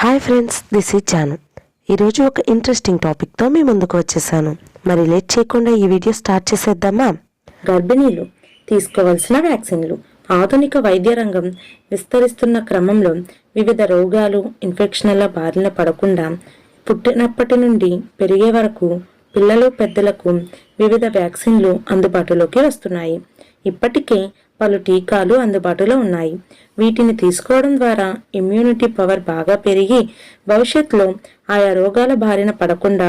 Hi friends this is Janu ఈరోజు ఒక interesting టాపిక్తో మీ ముందుకు వచ్చేసాను. మరి లేట్ చేయకుండా ఈ వీడియో స్టార్ట్ చేసేద్దామా? గర్భిణీలు తీసుకోవాల్సిన వ్యాక్సిన్లు. ఆధునిక వైద్య రంగం విస్తరిస్తున్న క్రమంలో వివిధ రోగాలు ఇన్ఫెక్షన్ల బారిన పడకుండా పుట్టినప్పటి నుండి పెరిగే వరకు పిల్లలు పెద్దలకు వివిధ వ్యాక్సిన్లు అందుబాటులోకి వస్తున్నాయి. ఇప్పటికే పలు టీకాలు అందుబాటులో ఉన్నాయి. వీటిని తీసుకోవడం ద్వారా ఇమ్యూనిటీ పవర్ బాగా పెరిగి భవిష్యత్తులో ఆయా రోగాల బారిన పడకుండా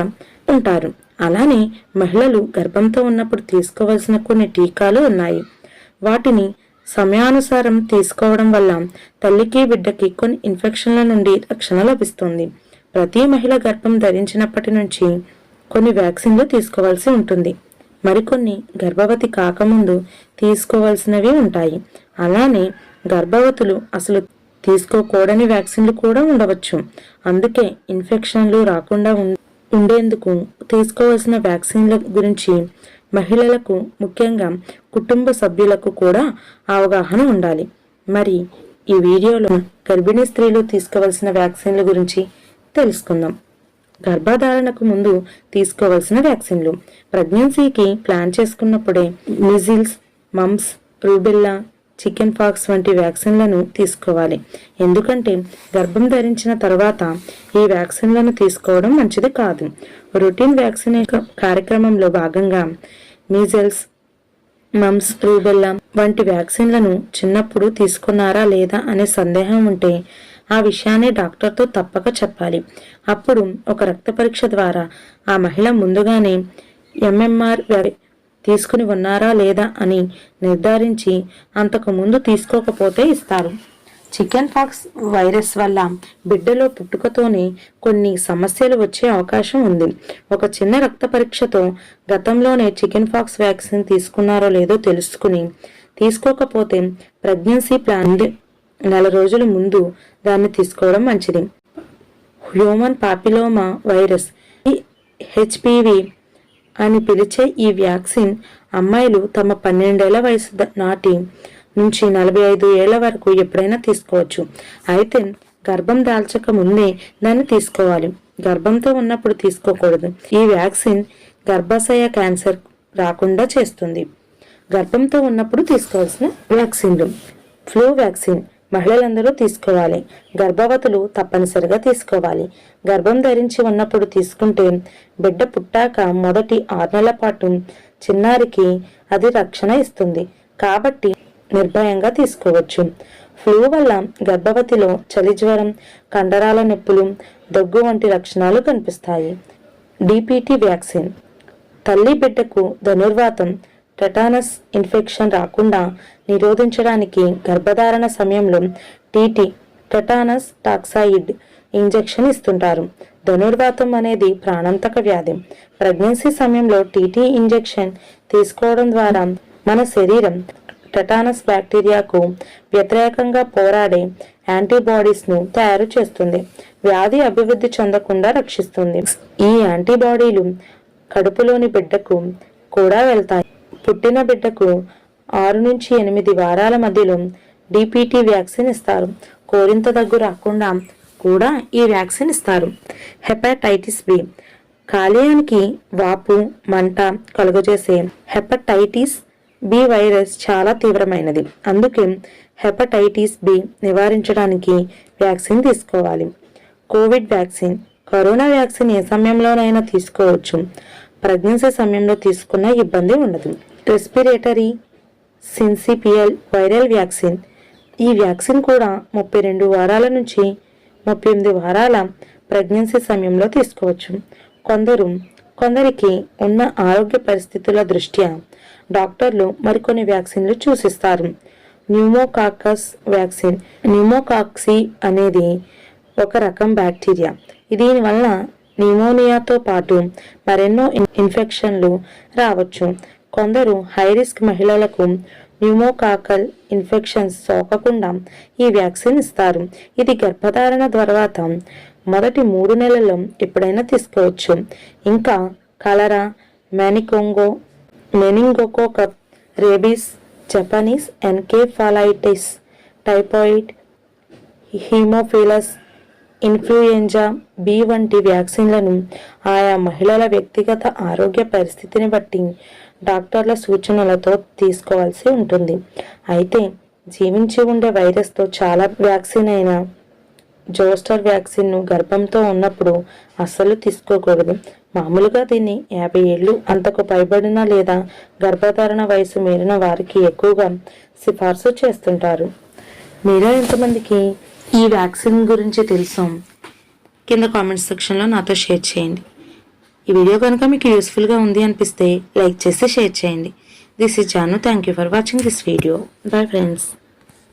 ఉంటారు. అలానే మహిళలు గర్భంతో ఉన్నప్పుడు తీసుకోవాల్సిన కొన్ని టీకాలు ఉన్నాయి. వాటిని సమయానుసారం తీసుకోవడం వల్ల తల్లికి బిడ్డకి కొన్ని ఇన్ఫెక్షన్ల నుండి రక్షణ లభిస్తుంది. ప్రతి మహిళ గర్భం ధరించినప్పటి నుంచి కొన్ని వ్యాక్సిన్లు తీసుకోవాల్సి ఉంటుంది. మరికొన్ని గర్భవతి కాకముందు తీసుకోవాల్సినవి ఉంటాయి. అలానే గర్భవతులు అసలు తీసుకోకూడని వ్యాక్సిన్లు కూడా ఉండవచ్చు. అందుకే ఇన్ఫెక్షన్లు రాకుండా ఉండేందుకు తీసుకోవాల్సిన వ్యాక్సిన్ల గురించి మహిళలకు ముఖ్యంగా కుటుంబ సభ్యులకు కూడా అవగాహన ఉండాలి. మరి ఈ వీడియోలో గర్భిణీ స్త్రీలు తీసుకోవాల్సిన వ్యాక్సిన్ల గురించి తెలుసుకుందాం. గర్భధారణకు ముందు తీసుకోవాల్సిన వ్యాక్సిన్లు. ప్రెగ్నెన్సీకి plan చేసుకున్నప్పుడే measles mumps rubella chicken pox వంటి వ్యాక్సిన్లను తీసుకోవాలి. ఎందుకంటే గర్భం ధరించిన తర్వాత ఈ వ్యాక్సిన్లను తీసుకోవడం మంచిది కాదు. రొటీన్ వ్యాక్సినేషన్ కార్యక్రమంలో భాగంగా మీజల్స్ మమ్స్ రూబెల్లా వంటి వ్యాక్సిన్లను చిన్నప్పుడు తీసుకున్నారా లేదా అనే సందేహం ఉంటే ఆ విషయాన్ని డాక్టర్తో తప్పక చెప్పాలి. అప్పుడు ఒక రక్త పరీక్ష ద్వారా ఆ మహిళ ముందుగానే ఎంఎంఆర్ తీసుకుని ఉన్నారా లేదా అని నిర్ధారించి అంతకు ముందు తీసుకోకపోతే ఇస్తారు. చికెన్ పాక్స్ వైరస్ వల్ల బిడ్డలో పుట్టుకతోనే కొన్ని సమస్యలు వచ్చే అవకాశం ఉంది. ఒక చిన్న రక్త పరీక్షతో గతంలోనే చికెన్ పాక్స్ వ్యాక్సిన్ తీసుకున్నారో లేదో తెలుసుకుని తీసుకోకపోతే ప్రెగ్నెన్సీ ప్లాన్ నెల రోజుల ముందు దాన్ని తీసుకోవడం మంచిది. హ్యూమన్ పాపిలోమా వైరస్ హెచ్పివి అని పిలిచే ఈ వ్యాక్సిన్ అమ్మాయిలు తమ పన్నెండేళ్ళ వయసు నాటి నుంచి నలభై ఐదు ఏళ్ళ వరకు ఎప్పుడైనా తీసుకోవచ్చు. అయితే గర్భం దాల్చక ముందే దాన్ని తీసుకోవాలి. గర్భంతో ఉన్నప్పుడు తీసుకోకూడదు. ఈ వ్యాక్సిన్ గర్భాశయ క్యాన్సర్ రాకుండా చేస్తుంది. గర్భంతో ఉన్నప్పుడు తీసుకోవాల్సిన వ్యాక్సిన్లు ఫ్లూ వ్యాక్సిన్ మహిళలందరూ తీసుకోవాలి. గర్భవతులు తప్పనిసరిగా తీసుకోవాలి. గర్భం ధరించి ఉన్నప్పుడు తీసుకుంటే బిడ్డ పుట్టాక మొదటి ఆరు నెలల పాటు చిన్నారికి అది రక్షణ ఇస్తుంది. కాబట్టి నిర్భయంగా తీసుకోవచ్చు. ఫ్లూ వల్ల గర్భవతిలో చలి జ్వరం కండరాల నొప్పులు దగ్గు వంటి లక్షణాలు కనిపిస్తాయి. DPT vaccine. తల్లి బిడ్డకు ధనుర్వాతం టెటానస్ ఇన్ఫెక్షన్ రాకుండా నిరోధించడానికి గర్భధారణ సమయంలో టీటీ టెటానస్ టాక్సాయిడ్ ఇంజెక్షన్ ఇస్తుంటారు. ధనుర్వాతం అనేది ప్రాణాంతక వ్యాధి. ప్రెగ్నెన్సీ సమయంలో టీటీ ఇంజెక్షన్ తీసుకోవడం ద్వారా మన శరీరం టెటానస్ బ్యాక్టీరియాకు వ్యతిరేకంగా పోరాడే యాంటీబాడీస్ను తయారు చేస్తుంది. వ్యాధి అభివృద్ధి చెందకుండా రక్షిస్తుంది. ఈ యాంటీబాడీలు కడుపులోని బిడ్డకు కూడా వెళ్తాయి. పుట్టిన బిడ్డకు ఆరు నుంచి ఎనిమిది వారాల మధ్యలో డిపిటి వ్యాక్సిన్ ఇస్తారు. కోరింత దగ్గు రాకుండా కూడా ఈ వ్యాక్సిన్ ఇస్తారు. Hepatitis B. కాలేయానికి వాపు మంట కలుగజేసే హెపటైటిస్ బి వైరస్ చాలా తీవ్రమైనది. అందుకే హెపటైటిస్ బి నివారించడానికి వ్యాక్సిన్ తీసుకోవాలి. Covid vaccine. కరోనా వ్యాక్సిన్ ఏ సమయంలోనైనా తీసుకోవచ్చు. ప్రెగ్నెన్సీ సమయంలో తీసుకున్న ఇబ్బంది ఉండదు. Respiratory syncytial viral vaccine. ఈ వ్యాక్సిన్ కూడా ముప్పై రెండు వారాల నుంచి ముప్పై ఎనిమిది వారాల ప్రెగ్నెన్సీ సమయంలో తీసుకోవచ్చు. కొందరు కొందరికి ఉన్న ఆరోగ్య పరిస్థితుల దృష్ట్యా డాక్టర్లు మరికొన్ని వ్యాక్సిన్లు సూచిస్తారు న్యూమోకాకస్ వ్యాక్సిన్. న్యూమోకాక్సీ అనేది ఒక రకం బ్యాక్టీరియా. దీనివల్ల న్యూమోనియాతో పాటు మరెన్నో ఇన్ఫెక్షన్లు రావచ్చు. కొందరు హై రిస్క్ మహిళలకు న్యూమోకాకల్ ఇన్ఫెక్షన్స్ సోకకుండా ఈ వ్యాక్సిన్ ఇస్తారు. ఇది గర్భధారణ తర్వాత మొదటి మూడు నెలల్లో ఎప్పుడైనా తీసుకోవచ్చు. ఇంకా cholera మెనికోంగో meningococcal rabies Japanese encephalitis typhoid haemophilus influenza B వంటి వ్యాక్సిన్లను ఆయా మహిళల వ్యక్తిగత ఆరోగ్య పరిస్థితిని బట్టి డాక్టర్ల సూచనలతో తీసుకోవాల్సి ఉంటుంది. అయితే జీవించి ఉండే వైరస్తో చాలా వ్యాక్సిన్ అయిన జోస్టర్ వ్యాక్సిన్ను గర్భంతో ఉన్నప్పుడు అస్సలు తీసుకోకూడదు. మామూలుగా దీన్ని యాభై ఏళ్ళు అంతకు పైబడిన లేదా గర్భధారణ వయసు మీరిన వారికి ఎక్కువగా సిఫార్సు చేస్తుంటారు. మీలో ఎంతమందికి ఈ వ్యాక్సిన్ గురించి తెలుసు. కింద కామెంట్ సెక్షన్లో నాతో షేర్ చేయండి. ఈ వీడియో కనుక మీకు యూస్ఫుల్గా ఉంది అనిపిస్తే లైక్ చేసి షేర్ చేయండి. This is Janu. Thank you for watching this video. Bye friends.